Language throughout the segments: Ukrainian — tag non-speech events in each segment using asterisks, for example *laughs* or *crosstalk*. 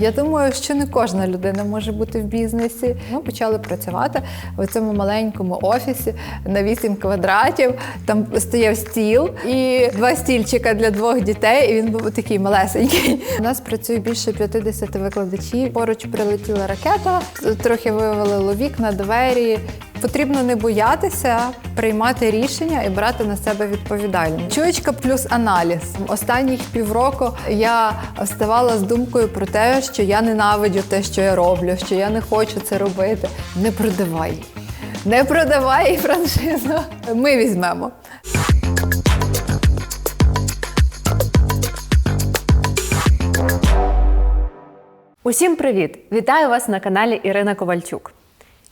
Я думаю, що не кожна людина може бути в бізнесі. Ми почали працювати в цьому маленькому офісі на 8 квадратів. Там стояв стіл і два стільчика для двох дітей. І він був такий малесенький. У нас працює більше 50 викладачів. Поруч прилетіла ракета, трохи вивалило вікна, двері. Потрібно не боятися приймати рішення і брати на себе відповідальність. Чуєчка плюс аналіз. Останніх півроку я вставала з думкою про те, що я ненавиджу те, що я роблю, що я не хочу це робити. Не продавай. Не продавай франшизу. Ми візьмемо. Усім привіт! Вітаю вас на каналі Ірина Ковальчук.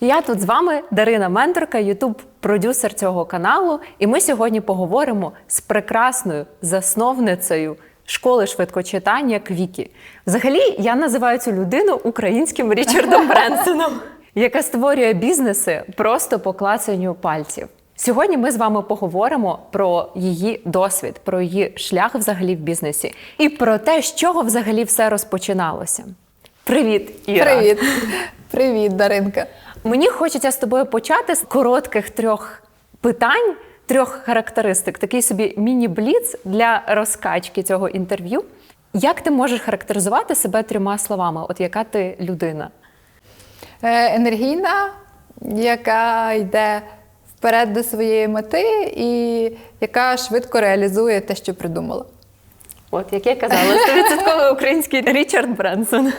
Я тут з вами Дарина Менторка, ютуб-продюсер цього каналу, і ми сьогодні поговоримо з прекрасною засновницею школи швидкочитання Квікі. Взагалі, я називаю цю людину українським Річардом Бренсоном, *laughs* яка створює бізнеси просто по клацанню пальців. Сьогодні ми з вами поговоримо про її досвід, про її шлях взагалі в бізнесі і про те, з чого взагалі все розпочиналося. Привіт, Іра! Привіт. Привіт, Даринка. Мені хочеться з тобою почати з коротких трьох питань, трьох характеристик, такий собі міні-бліц для розкачки цього інтерв'ю. Як ти можеш характеризувати себе трьома словами? От яка ти людина? Е, Енергійна, яка йде вперед до своєї мети і яка швидко реалізує те, що придумала. От як я казала, 100% український Річард Бренсон.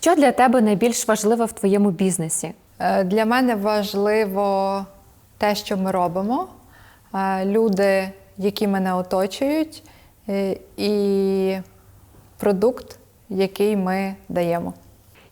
Що для тебе найбільш важливо в твоєму бізнесі? Е, Для мене важливо те, що ми робимо, е, люди, які мене оточують, е, і продукт, який ми даємо.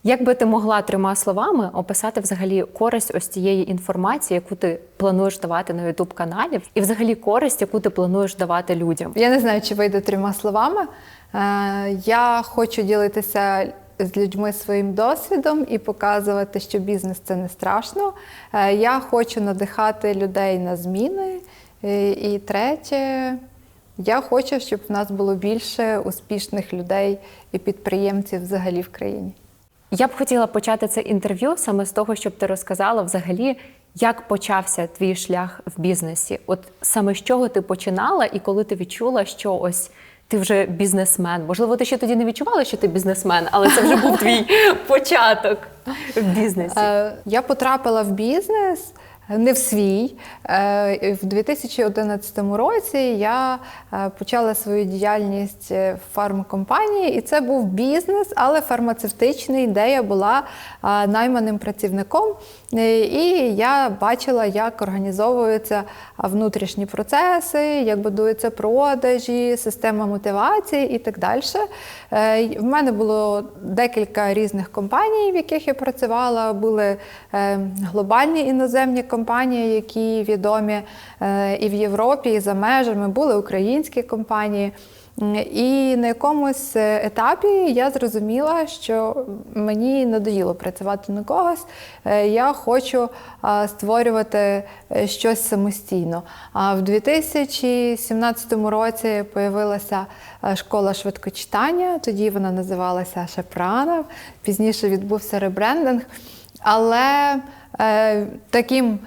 Як би ти могла трьома словами описати взагалі користь ось цієї інформації, яку ти плануєш давати на youtube каналі, і взагалі користь, яку ти плануєш давати людям? Я не знаю, чи вийде трьома словами. Е, Я хочу ділитися з людьми своїм досвідом і показувати, що бізнес це не страшно. Е, Я хочу надихати людей на зміни. Е, І третє, я хочу, щоб в нас було більше успішних людей і підприємців взагалі в країні. Я б хотіла почати це інтерв'ю саме з того, щоб ти розказала взагалі, як почався твій шлях в бізнесі. От саме з чого ти починала, і коли ти відчула, що ось ти вже бізнесмен. Можливо, ти ще тоді не відчувала, що ти бізнесмен, але це вже був твій *laughs* початок в бізнесі. Е, Я потрапила в бізнес. Не в свій. Е, В 2011 році я е, почала свою діяльність е, в фармкомпанії, і це був бізнес, але фармацевтичний, де я була найманим працівником. І я бачила, як організовуються внутрішні процеси, як будуються продажі, система мотивації і так далі. В мене було декілька різних компаній, в яких я працювала. Були глобальні іноземні компанії, які відомі е, і в Європі, і за межами, були українські компанії. І на якомусь е, етапі я зрозуміла, що мені надоїло працювати на когось. Е, Я хочу створювати щось самостійно. А в 2017 році появилася е, школа швидкочитання. Тоді вона називалася Шепранов. Пізніше відбувся ребрендинг. Але таким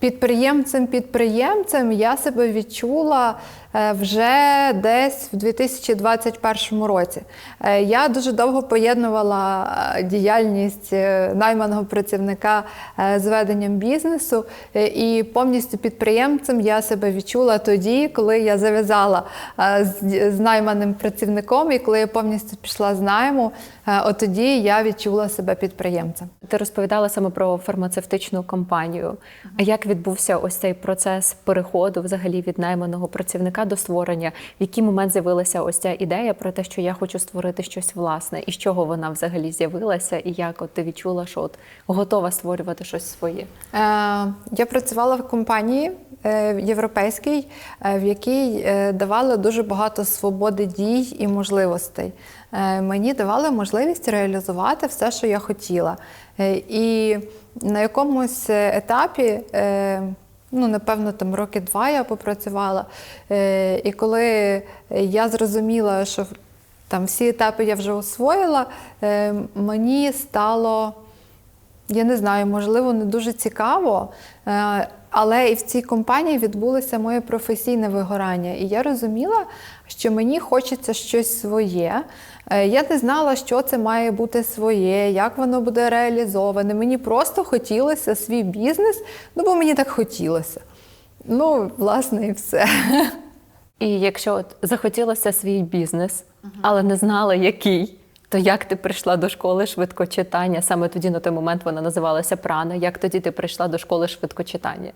підприємцем-підприємцем я себе відчула е, вже десь в 2021 році. Е, Я дуже довго поєднувала е, діяльність е, найманого працівника е, з веденням бізнесу, е, і повністю підприємцем я себе відчула тоді, коли я зав'язала е, з, найманим працівником, і коли я повністю пішла з найму, е, от тоді я відчула себе підприємцем. Ти розповідала саме про фармацевтичну компанію. А як відбувся ось цей процес переходу взагалі від найманого працівника до створення? В який момент з'явилася ось ця ідея про те, що я хочу створити щось власне, і з чого вона взагалі з'явилася, і як от ти відчула, що от готова створювати щось своє? Е, Я працювала в компанії е, європейській, е, в якій е, давали дуже багато свободи дій і можливостей. Е, Мені давали можливість реалізувати все, що я хотіла. Е, І на якомусь етапі. е, Ну, напевно, там роки два я попрацювала. Е, І коли я зрозуміла, що там всі етапи я вже освоїла, е, мені стало, я не знаю, можливо, не дуже цікаво. е, Але і в цій компанії відбулося моє професійне вигорання. І я розуміла, що мені хочеться щось своє. Е, Я не знала, що це має бути своє, як воно буде реалізоване. Мені просто хотілося свій бізнес, ну бо мені так хотілося. Ну, власне, і все. І якщо от захотілося свій бізнес, але не знала який, то як ти прийшла до школи швидкочитання? Саме тоді на той момент вона називалася Прана. Як тоді ти прийшла до школи швидкочитання?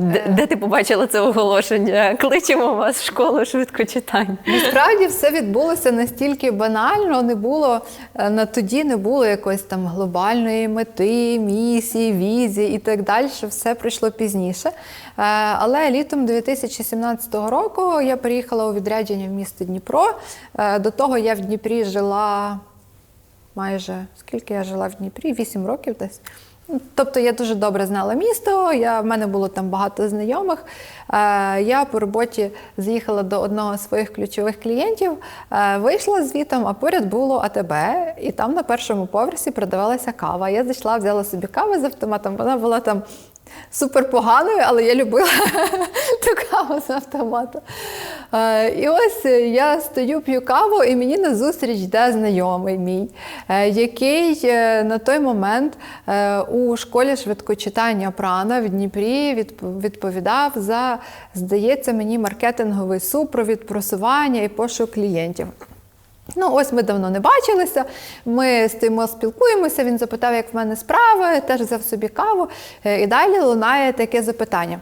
Де, де ти побачила це оголошення? Кличемо вас в школу швидкочитання. Насправді все відбулося настільки банально, не було е, на тоді не було якоїсь там глобальної мети, місії, візії і так далі. Все прийшло пізніше. Е, Але літом 2017 року я переїхала у відрядження в місто Дніпро. Е, До того я в Дніпрі жила майже скільки я жила в Дніпрі? Вісім років десь. Тобто я дуже добре знала місто, я, в мене було там багато знайомих. Е, я по роботі заїхала до одного з своїх ключових клієнтів, е, вийшла звітом, а поряд було АТБ, і там на першому поверсі продавалася кава. Я зайшла, взяла собі каву з автоматом, вона була там супер поганою, але я любила *laughs* ту каву з автомату. Е, І ось я стою, п'ю каву, і мені назустріч йде знайомий мій, е, який е, на той момент е, у школі швидкочитання Прана в Дніпрі відповідав за, здається, мені маркетинговий супровід, просування і пошук клієнтів. Ну, ось ми давно не бачилися. Ми стоїмо, спілкуємося. Він запитав, як в мене справи, теж взяв собі каву. Е, І далі лунає таке запитання.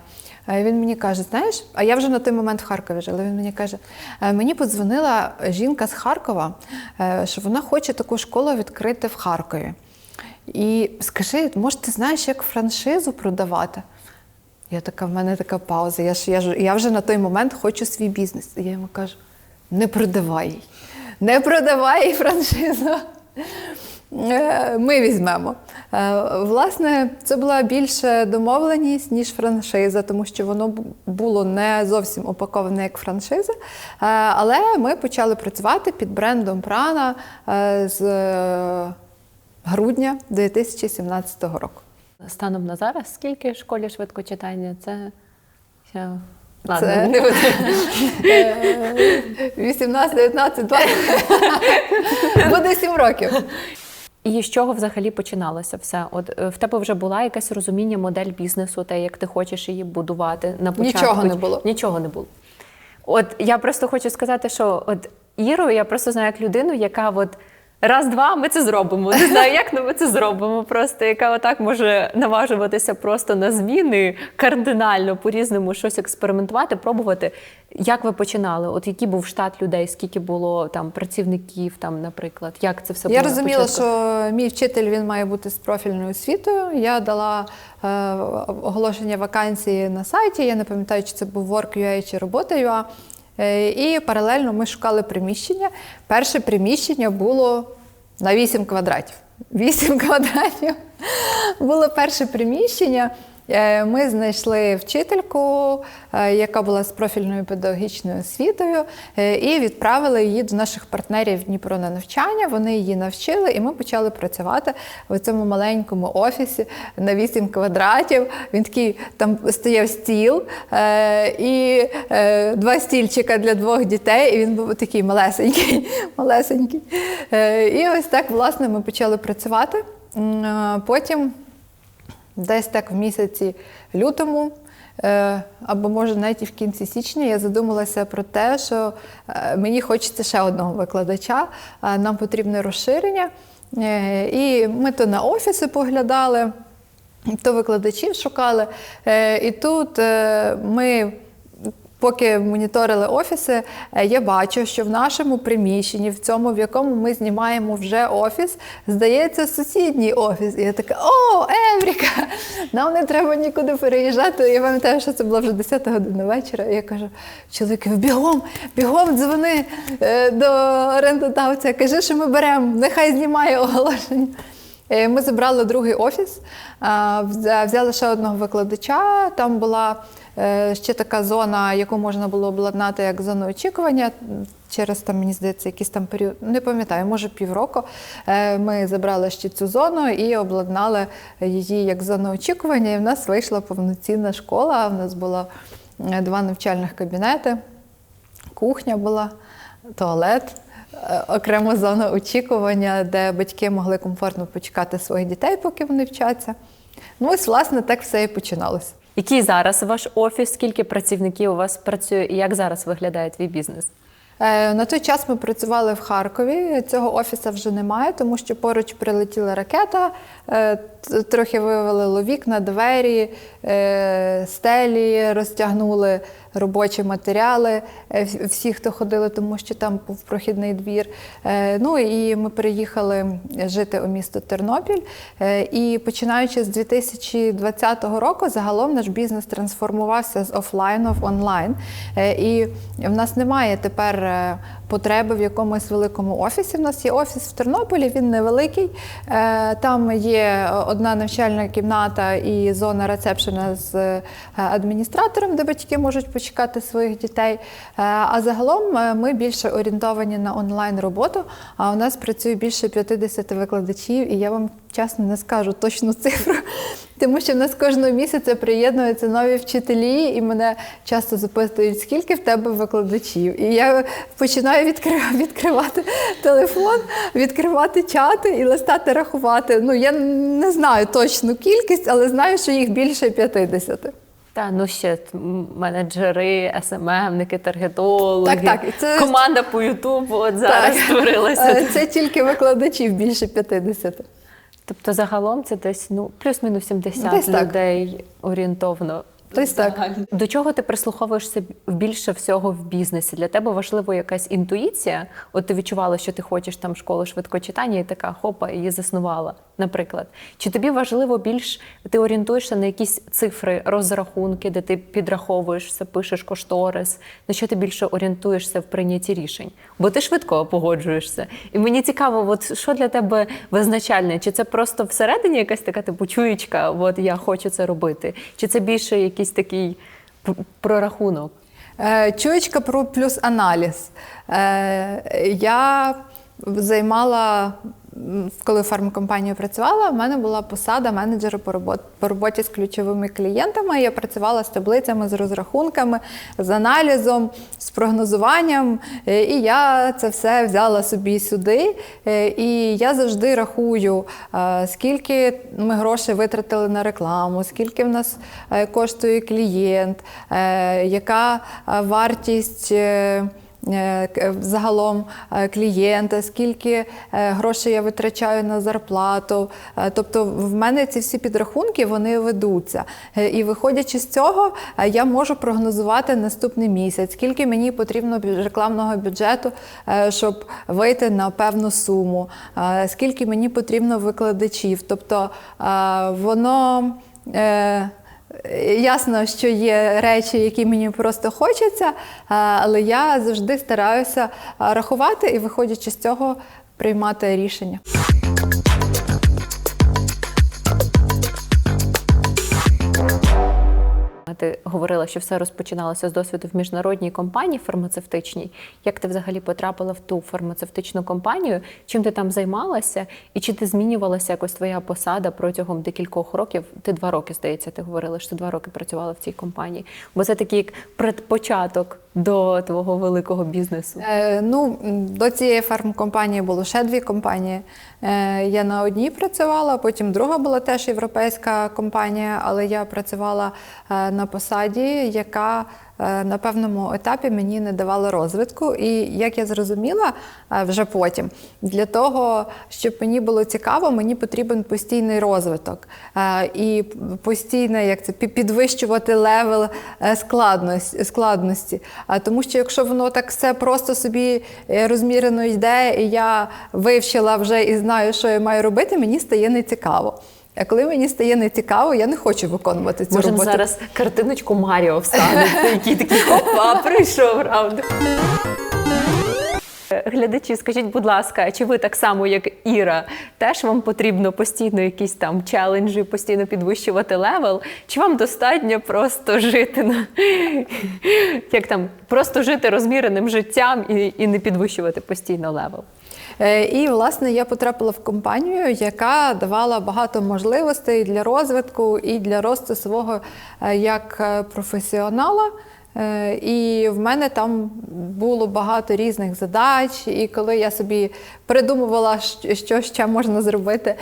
Е, Він мені каже: знаєш, а я вже на той момент в Харкові жила. Він мені каже: «Е, мені подзвонила жінка з Харкова, що вона хоче таку школу відкрити в Харкові. І скажи, може, ти знаєш, як франшизу продавати? Я така, в мене така пауза. Я ж я ж я вже на той момент хочу свій бізнес. І я йому кажу: не продавай їй. Не продавай франшизу. Е, Ми візьмемо. Е, Власне, це була більше домовленість, ніж франшиза, тому що воно було не зовсім упаковане як франшиза. Е, Але ми почали працювати під брендом Прана з грудня 2017 року. Станом на зараз, скільки в школі швидкочитання? Це ще... Це- не буду. 18, 19, 20. Буде *laughs* 7 років. І з чого взагалі починалося все? От е, в тебе вже була якесь розуміння модель бізнесу, те, як ти хочеш її будувати на початку? Нічого не було. Нічого не було. От я просто хочу сказати, що от Іру я просто знаю як людину, яка от раз-два ми це зробимо. Не знаю, як але ми це зробимо. Просто яка отак може наважуватися просто на зміни кардинально по-різному щось експериментувати, пробувати. Як ви починали? От який був штат людей, скільки було там працівників, там, наприклад, як це все Я було на розуміла, початку? що мій вчитель він має бути з профільною освітою. Я дала е, оголошення вакансії на сайті. Я не пам'ятаю, чи це був Work.ua чи Робота.ua. Е, І паралельно ми шукали приміщення. Перше приміщення було на 8 квадратів. 8 *laughs* квадратів було перше приміщення. Е, Ми знайшли вчительку, е, яка була з профільною педагогічною освітою, е, і відправили її до наших партнерів Дніпро на навчання. Вони її навчили, і ми почали працювати в цьому маленькому офісі на 8 квадратів. Він такий там стояв стіл і два стільчика для двох дітей. І він був такий малесенький. *laughs* малесенький. І ось так, власне, ми почали працювати. Потім десь так в місяці лютому. е, Або може навіть і в кінці січня я задумалася про те, що е, мені хочеться ще одного викладача, е, нам потрібне розширення. І ми то на офіси поглядали, то викладачів шукали. І тут ми. Поки моніторили офіси, е, я бачу, що в нашому приміщенні, в цьому, в якому ми знімаємо вже офіс, здається, сусідній офіс. І я така: о, Евріка! Нам не треба нікуди переїжджати. Я пам'ятаю, що це була вже 10 година вечора. І я кажу: чоловіки, бігом, бігом дзвони е, до орендодавця, кажи, що ми беремо, нехай знімає оголошення. Е, Ми забрали другий офіс, взяли ще одного викладача. Там була ще така зона, яку можна було обладнати як зону очікування. Через там, мені здається, якийсь там період, не пам'ятаю, може півроку. е, Ми забрали ще цю зону і обладнали її як зону очікування. І в нас вийшла повноцінна школа. У нас було е, два навчальних кабінети, кухня була, туалет. е, Окрема зона очікування, де батьки могли комфортно почекати своїх дітей, поки вони вчаться. Ну, ось, власне, так все і починалося. Який зараз ваш офіс? Скільки працівників у вас працює і як зараз виглядає твій бізнес? Е, На той час ми працювали в Харкові. Цього офісу вже немає, тому що поруч прилетіла ракета, е, трохи вивели вікна, двері, е, стелі, розтягнули робочі матеріали. е, Всі, хто ходили, тому що там був прохідний двір. Е, Ну і ми переїхали жити у місто Тернопіль. Е, І починаючи з 2020 року, загалом наш бізнес трансформувався з офлайну в онлайн. І в нас немає тепер потреби в якомусь великому офісі. У нас є офіс в Тернополі, він невеликий. Е, Там є одна навчальна кімната і зона рецепшена з е, адміністратором, де батьки можуть почекати своїх дітей. Е, А загалом ми більше орієнтовані на онлайн роботу. А у нас працює більше 50 викладачів, і я вам чесно не скажу точну цифру, тому що в нас кожного місяця приєднуються нові вчителі, і мене часто запитують, скільки в тебе викладачів. І я починаю відкри- відкривати телефон, відкривати чати і листати рахувати. Ну я не знаю точну кількість, але знаю, що їх більше 50. Та ну ще менеджери, СММники, таргетологи, Так, так, це- команда по Ютубу от зараз Так. створилася. Е, Це тільки викладачів більше 50. Тобто загалом це десь ну плюс-мінус 70 Десь так. людей орієнтовно. Десь так. До чого ти прислуховуєшся більше всього в бізнесі? Для тебе важлива якась інтуїція? От ти відчувала, що ти хочеш там школу швидкочитання, і така хопа, її заснувала, наприклад. Чи тобі важливо більш ти орієнтуєшся на якісь цифри, розрахунки, де ти підраховуєш все, пишеш кошторис? На що ти більше орієнтуєшся в прийнятті рішень? Бо ти швидко погоджуєшся. І мені цікаво, от що для тебе визначальне? Чи це просто всередині якась така типу чуєчка, от я хочу це робити? Чи це більше якийсь такий прорахунок? Е, Чуєчка про плюс аналіз. Е, Я займала, коли в фармкомпанії працювала, в мене була посада менеджера по роботі, по роботі з ключовими клієнтами. Я працювала з таблицями, з розрахунками, з аналізом, з прогнозуванням. Е, І я це все взяла собі сюди. Е, І я завжди рахую, е, скільки ми грошей витратили на рекламу, скільки в нас коштує клієнт, яка вартість. Е, е, Загалом е, клієнта, скільки грошей я витрачаю на зарплату. Тобто в мене ці всі підрахунки вони ведуться. І виходячи з цього, я можу прогнозувати наступний місяць, скільки мені потрібно рекламного бюджету, щоб вийти на певну суму, скільки мені потрібно викладачів. Тобто воно. Ясно, що є речі, які мені просто хочеться, е, але я завжди стараюся е, рахувати і, виходячи з цього, приймати рішення. Ти говорила, що все розпочиналося з досвіду в міжнародній компанії фармацевтичній. Як ти взагалі потрапила в ту фармацевтичну компанію? Чим ти там займалася? І чи ти змінювалася якось твоя посада протягом декількох років? Ти два роки, здається, ти говорила, що два роки працювала в цій компанії. Бо це такий як предпочаток до твого великого бізнесу. Е, ну, до цієї фармкомпанії було ще дві компанії. Е, я на одній працювала, потім друга була теж європейська компанія, але я працювала е, на посаді, яка на певному етапі мені не давала розвитку. І як я зрозуміла е, вже потім, для того, щоб мені було цікаво, мені потрібен постійний розвиток Е, і постійно як це підвищувати левел е, складності. Тому що якщо воно так все просто собі е, розмірено йде, і я вивчила вже і знаю, що я маю робити, мені стає нецікаво. А коли мені стає нецікаво, я не хочу виконувати цю Можемо роботу. зараз картиночку Маріо вставити, який такий хопа, прийшов, правда. глядачі, скажіть, будь ласка, чи ви так само, як Іра, теж вам потрібно постійно якісь там челенджі, постійно підвищувати левел? Чи вам достатньо просто жити на як там, просто жити розміреним життям і, і не підвищувати постійно левел? Е, І, власне, я потрапила в компанію, яка давала багато можливостей для розвитку і для росту свого е, як е, професіонала. І в мене там було багато різних задач. І коли я собі придумувала, що ще можна зробити,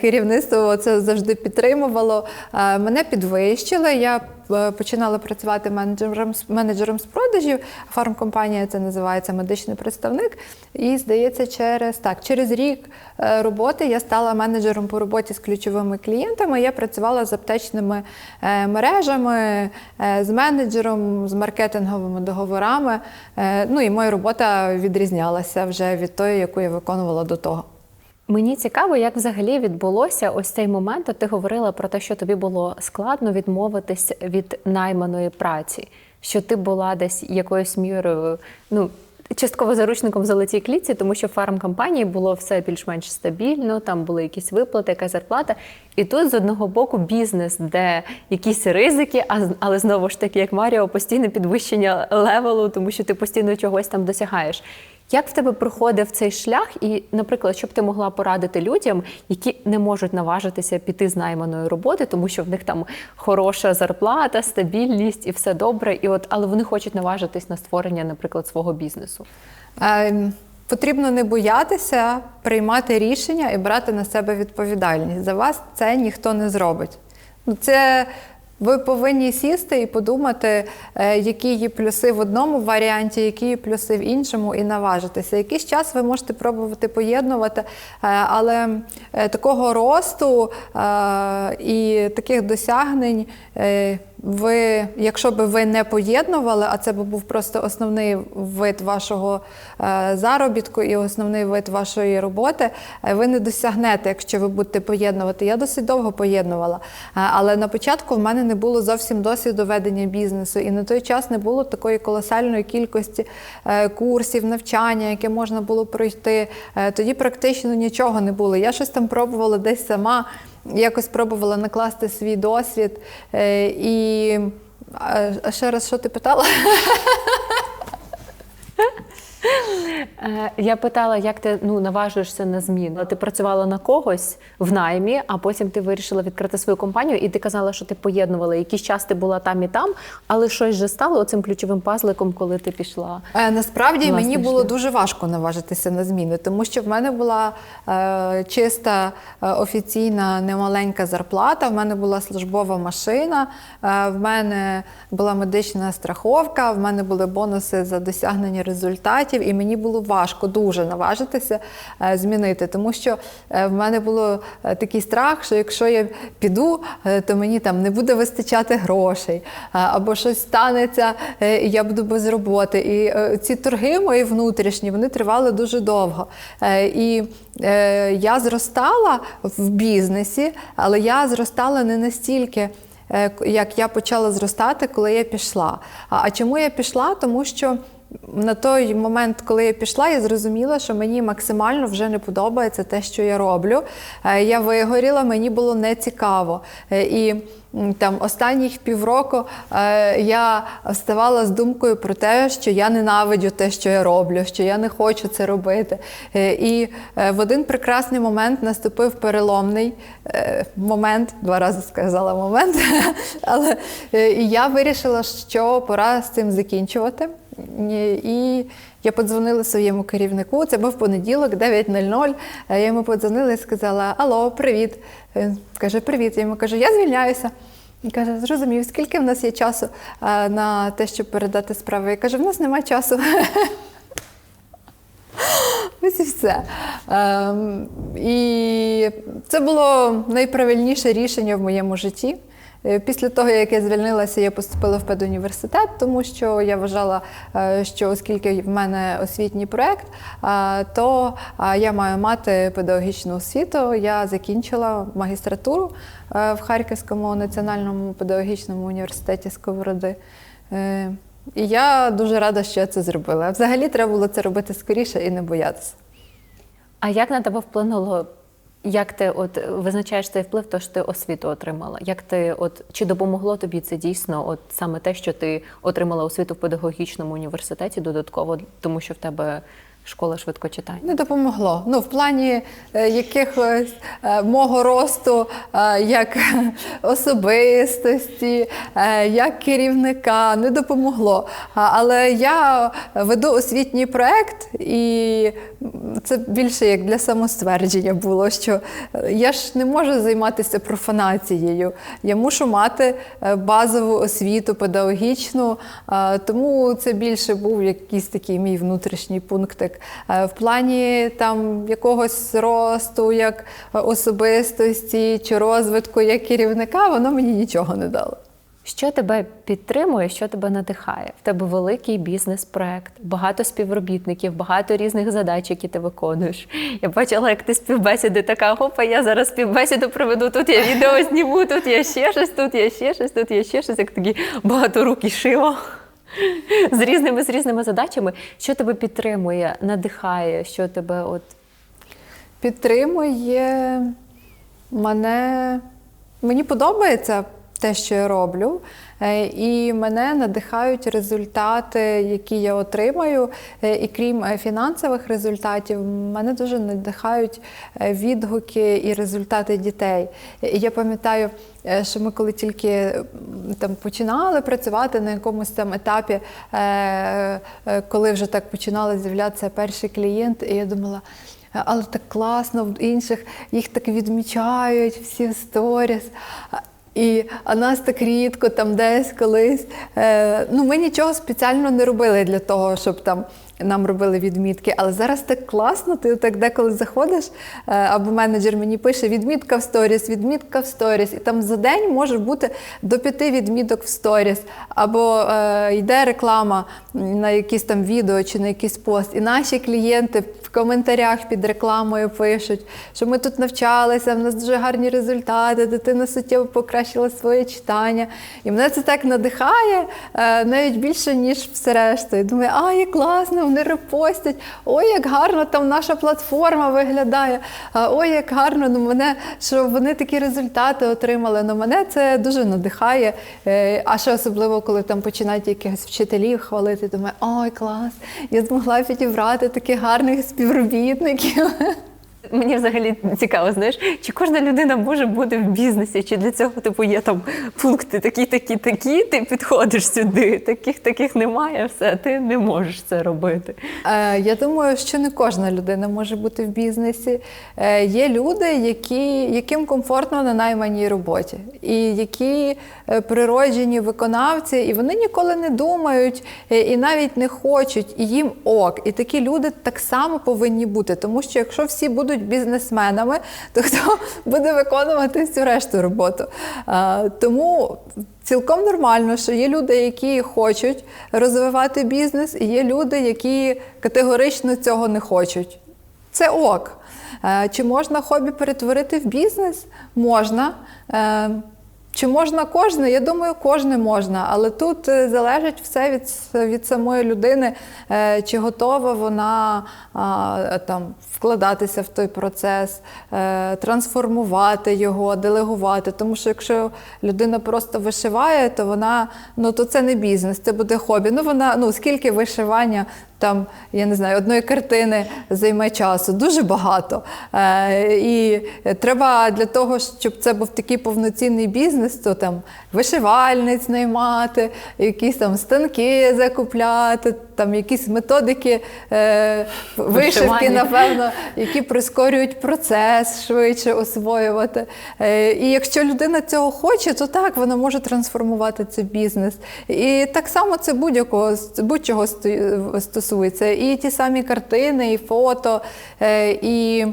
керівництво це завжди підтримувало. Мене підвищили. Я починала працювати менеджером, менеджером з продажів. Фармкомпанія це називається медичний представник. І здається, через так, через рік е, роботи я стала менеджером по роботі з ключовими клієнтами. Я працювала з аптечними е, мережами, е, з менеджером, з маркетинговими договорами. Е, Ну і моя робота відрізнялася вже від тої, яку я виконувала до того. Мені цікаво, як взагалі відбулося ось цей момент. Ти говорила про те, що тобі було складно відмовитись від найманої праці, що ти була десь якоюсь мірою, ну. Частково заручником в золотій клітці, тому що в фармкомпанії було все більш-менш стабільно, там були якісь виплати, якась зарплата. І тут з одного боку бізнес, де якісь ризики, але знову ж таки, як Маріо, постійне підвищення левелу, тому що ти постійно чогось там досягаєш. Як в тебе проходив цей шлях? І, наприклад, щоб ти могла порадити людям, які не можуть наважитися піти з найманої роботи, тому що в них там хороша зарплата, стабільність і все добре, і от але вони хочуть наважитись на створення, наприклад, свого бізнесу. Е, Потрібно не боятися приймати рішення і брати на себе відповідальність. За вас це ніхто не зробить. Ну, Це ви повинні сісти і подумати, е, які є плюси в одному варіанті, які є плюси в іншому, і наважитися. Якийсь час ви можете пробувати поєднувати, е, але е, такого росту і таких досягнень. Ви, якщо б ви не поєднували, а це б був просто основний вид вашого е, заробітку і основний вид вашої роботи, е, ви не досягнете, якщо ви будете поєднувати. Я досить довго поєднувала, Е, але на початку в мене не було зовсім досвіду ведення бізнесу, і на той час не було такої колосальної кількості курсів, навчання, яке можна було пройти. Тоді практично нічого не було. Я щось там пробувала десь сама якось пробувала накласти свій досвід. Е, і а ще раз, що ти питала? *laughs* Е, Я питала, як ти ну наважуєшся на зміну. Ти працювала на когось в наймі, а потім ти вирішила відкрити свою компанію, і ти казала, що ти поєднувала. Якийсь час ти була там і там, але щось же стало оцим ключовим пазликом, коли ти пішла. Е, Насправді Власне, мені було дуже важко наважитися на зміни, тому що в мене була е, чиста е, офіційна немаленька зарплата, в мене була службова машина, е, в мене була медична страховка, в мене були бонуси за досягнення результатів, і мені було важко дуже наважитися е, змінити, тому що е, в мене було е, такий страх, що якщо я піду, то мені там не буде вистачати грошей, або щось станеться, і я буду без роботи. І ці торги мої внутрішні вони тривали дуже довго. І я зростала в бізнесі, але я зростала не настільки. Як я почала зростати, коли я пішла. А чому я пішла? Тому що на той момент, коли я пішла, я зрозуміла, що мені максимально вже не подобається те, що я роблю. Е, Я вигоріла, мені було нецікаво. Е, І там останніх півроку е, я вставала з думкою про те, що я ненавиджу те, що я роблю, що я не хочу це робити. Е, І е, в один прекрасний момент наступив переломний е, момент, два рази сказала момент, *laughs* але е, я вирішила, що пора з цим закінчувати. І я подзвонила своєму керівнику. Це був понеділок, 9.00. Я йому подзвонила і сказала: Алло, привіт. Він каже, привіт. Я йому кажу, я звільняюся. Він каже, зрозумів, скільки в нас є часу е, на те, щоб передати справи. Я кажу, в нас немає часу. *laughs* Ось і все. Ем, і це було найправильніше рішення в моєму житті. Е, Після того, як я звільнилася, я поступила в педуніверситет, тому що я вважала, е, що оскільки в мене освітній проєкт, е, то я маю мати педагогічну освіту. Я закінчила магістратуру в Харківському національному педагогічному університеті Сковороди. І я дуже рада, що я це зробила. Взагалі треба було це робити скоріше і не боятися. А як на тебе вплинуло? Як ти от визначаєш цей вплив, то що ти освіту отримала? Як ти от чи допомогло тобі це дійсно? От саме те, що ти отримала освіту в педагогічному університеті, додатково, тому що в тебе школа швидкочитання? Не допомогло. Ну, в плані е, якихось е, мого росту е, як *laughs* особистості, як керівника, не допомогло. Але я веду освітній проект, і це більше як для самоствердження було, що я ж не можу займатися профанацією. Я мушу мати базову освіту педагогічну, тому це більше був якийсь такий мій внутрішній пунктик. Е, В плані там якогось росту, як особистості чи розвитку як керівника, воно мені нічого не дало. Що тебе підтримує, що тебе надихає? В тебе великий бізнес-проект, багато співробітників, багато різних задач, які ти виконуєш. Я бачила, як ти співбесіди така, хопа, я зараз співбесіду проведу, тут я відео зніму, тут я ще щось, тут я ще щось, тут я ще щось, як такі багаторукі шива. З різними з різними задачами. Що тебе підтримує, надихає, що тебе от Підтримує мене. Мені подобається те, що я роблю, і мене надихають результати, які я отримаю. Е, І крім е, фінансових результатів, мене дуже надихають е, відгуки і результати дітей. Я пам'ятаю, е, що ми коли тільки там починали працювати на якомусь там етапі, е, е, коли вже так починали з'являтися перші клієнти, і я думала. Але так класно, в інших їх так відмічають всі в сторіс. І а нас так рідко там десь колись. Е, ну, ми нічого спеціально не робили для того, щоб там нам робили відмітки. Але зараз так класно, ти так деколи заходиш, е, або менеджер мені пише відмітка в сторіс, відмітка в сторіс. І там за день може бути до п'яти відміток в сторіс, або е, йде реклама на якісь там відео чи на якийсь пост. І наші клієнти в коментарях під рекламою пишуть, що ми тут навчалися, в нас дуже гарні результати, дитина суттєво покращила своє читання. І мене це так надихає е, навіть більше, ніж все решта. І думаю, а, як класно, вони репостять, ой, як гарно там наша платформа виглядає. Ой, як гарно, ну мене, що вони такі результати отримали. Ну мене це дуже надихає. Е, А ще особливо, коли там починають якихось вчителів хвалити, думаю, ой, клас, я змогла підібрати таких гарних співробітників. Мені взагалі цікаво, знаєш, чи кожна людина може бути в бізнесі, чи для цього типу є там пункти такі, такі, такі, ти підходиш сюди, таких таких немає, все, ти не можеш це робити. Е, Я думаю, що не кожна людина може бути в бізнесі. Е, Є люди, які, яким комфортно на найманій роботі, і які е, природжені виконавці, і вони ніколи не думають е, і навіть не хочуть, і їм ок. І такі люди так само повинні бути. Тому що якщо всі будуть бізнесменами, то хто буде виконувати всю решту роботу? Е, Тому Цілком нормально, що є люди, які хочуть розвивати бізнес, і є люди, які категорично цього не хочуть. Це ок. Е, Чи можна хобі перетворити в бізнес? Можна. Е, Чи можна кожне? Я думаю, кожне можна, але тут е, залежить все від, від самої людини, е, чи готова вона а, там вкладатися в той процес, е, трансформувати його, делегувати. Тому що якщо людина просто вишиває, то вона ну то це не бізнес, це буде хобі. Ну вона ну скільки вишивання. Там, я не знаю, одної картини займе часу дуже багато. Е, і треба для того, щоб це був такий повноцінний бізнес, то там вишивальниць наймати, якісь там станки закупляти, там якісь методики е, вишивки, напевно, які прискорюють процес швидше освоювати. Е, і якщо людина цього хоче, то так вона може трансформувати цей бізнес. І так само це будь-якого будь-чого сто- стосується. І ті самі картини, і фото, е, і е,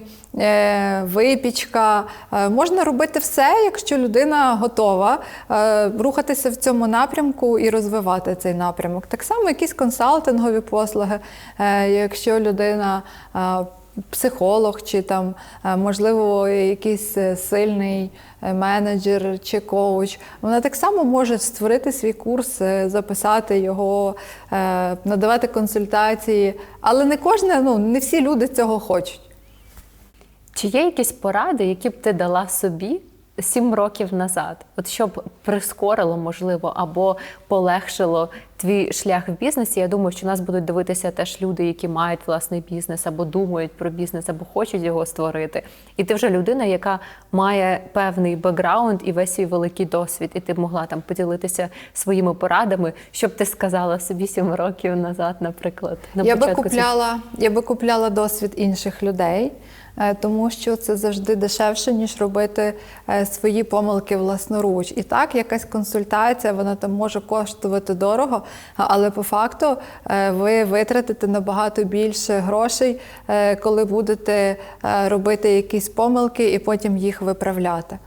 випічка. Е, Можна робити все, якщо людина готова е, рухатися в цьому напрямку і розвивати цей напрямок. Так само якісь консалтингові послуги, Е, якщо людина е, психолог, чи там, е, можливо, якийсь е, сильний е, менеджер чи коуч, вона так само може створити свій курс, е, записати його, е, надавати консультації. Але не кожне, ну не всі люди цього хочуть. Чи є якісь поради, які б ти дала собі сім років назад? От щоб прискорило, можливо, або полегшило твій шлях в бізнесі? Я думаю, що нас будуть дивитися теж люди, які мають власний бізнес, або думають про бізнес, або хочуть його створити. І ти вже людина, яка має певний бекграунд і весь свій великий досвід, і ти б могла там поділитися своїми порадами, що б ти сказала собі сім років назад, наприклад. На я би купляла, я би купляла досвід інших людей, тому що це завжди дешевше, ніж робити е, свої помилки власноруч. І так, якась консультація, вона там може коштувати дорого, але по факту е, ви витратите набагато більше грошей, е, коли будете е, робити якісь помилки і потім їх виправляти.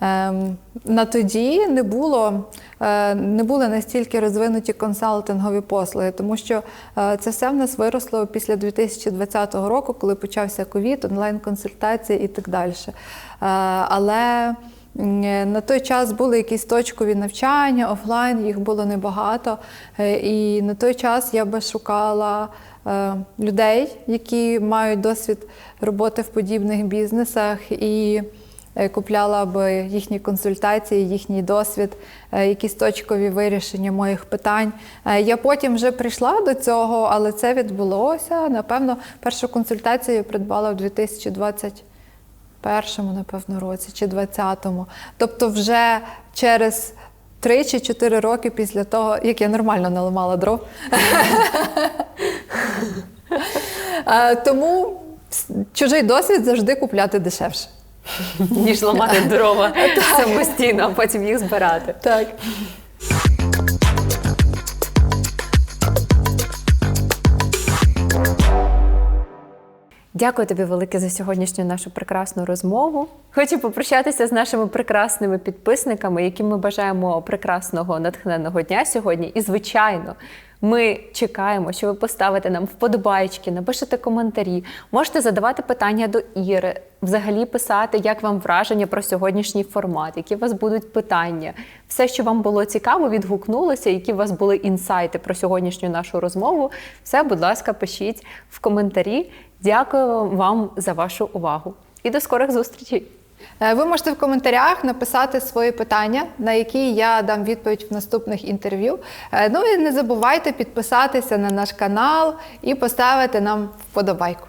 Ем, На тоді не було, е, не були настільки розвинуті консалтингові послуги, тому що е, це все в нас виросло після 2020 року, коли почався ковід, онлайн-консультації і так далі. Е, Але на той час були якісь точкові навчання, офлайн, їх було небагато. І на той час я би шукала людей, які мають досвід роботи в подібних бізнесах. і Купляла б їхні консультації, їхній досвід, е, якісь точкові вирішення моїх питань. Е, Я потім вже прийшла до цього, але це відбулося. Напевно, першу консультацію я придбала в 2021, напевно, році чи 2020. Тобто, вже через 3 чи 4 роки після того, як я нормально наламала дров. *laughs* Е, Тому чужий досвід завжди купляти дешевше. Ніж ламати дрова самостійно, а потім їх збирати. Так. Дякую тобі велике за сьогоднішню нашу прекрасну розмову. Хочу попрощатися з нашими прекрасними підписниками, яким ми бажаємо прекрасного натхненного дня сьогодні. І, звичайно, ми чекаємо, що ви поставите нам вподобайки, напишете коментарі, можете задавати питання до Іри, взагалі писати, як вам враження про сьогоднішній формат, які у вас будуть питання. Все, що вам було цікаво, відгукнулося, які у вас були інсайти про сьогоднішню нашу розмову. Все, будь ласка, пишіть в коментарі. Дякую вам за вашу увагу і до скорих зустрічей! Е, Ви можете в коментарях написати свої питання, на які я дам відповідь в наступних інтерв'ю. Е, Ну і не забувайте підписатися на наш канал і поставити нам вподобайку.